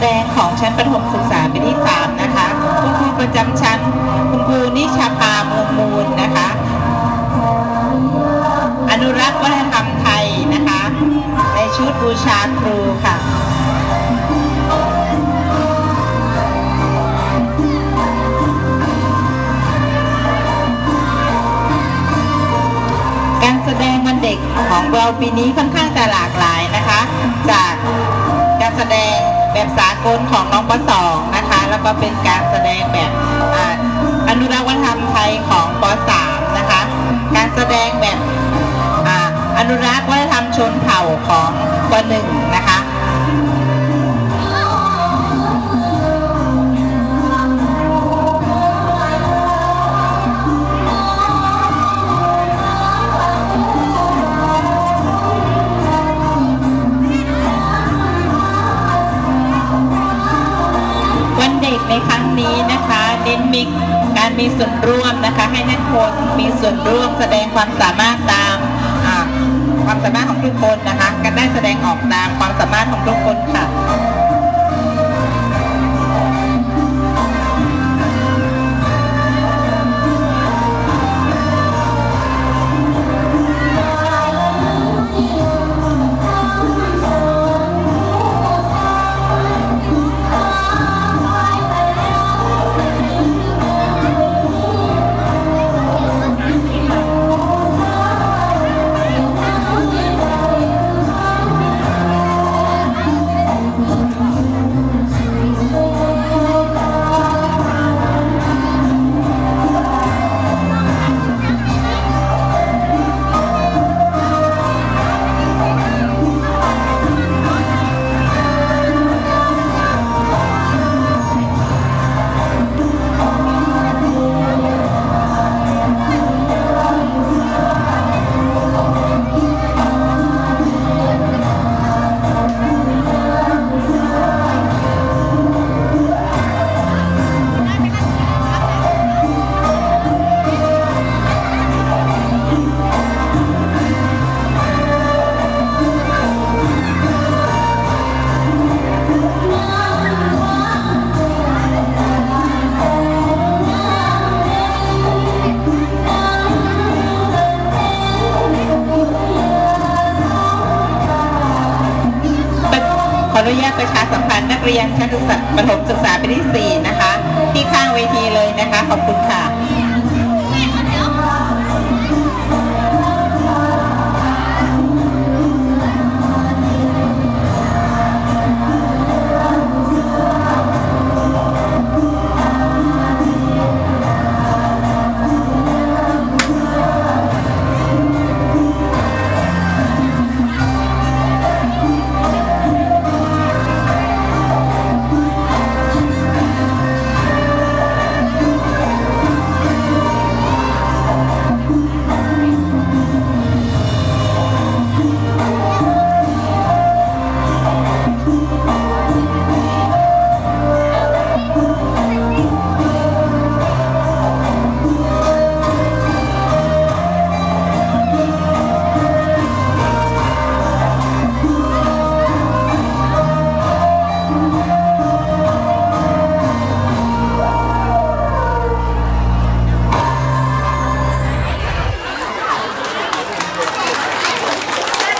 แดงของชั้นประถมศึกษาปีที่ 3 นะคะ คุณครูประจำชั้น คุณครูนิชาภาเมืองมูลนะคะ อนุรักษ์วัฒนธรรมไทยนะคะ ในชุดบูชาครูค่ะการแสดงวันเด็กของเราปีนี้ค่อนข้างจะหลากหลายนะคะ จากการแสดง แบบสากลของน้องปสองนะคะ แล้วก็เป็นการแสดงแบบออนุรักษ์วัฒนธรรมไทยของปสามนะคะ การแสดงแบบออนุรักษ์วัฒนธรรมชนเผ่าของปหนึ่งนะคะ มีการมีส่วนร่วมนะคะ ให้นักโทษมีส่วนร่วมแสดงความสามารถตามความสามารถของทุกคนนะคะการได้แสดงออกตามความสามารถของทุกคนค่ะ อนุญาตประชาสัมพันธ์นักเรียนชั้นศึกษาประถมศึกษาปีที่ 4 นะคะ ที่ข้างเวทีเลยนะคะ ขอบคุณค่ะ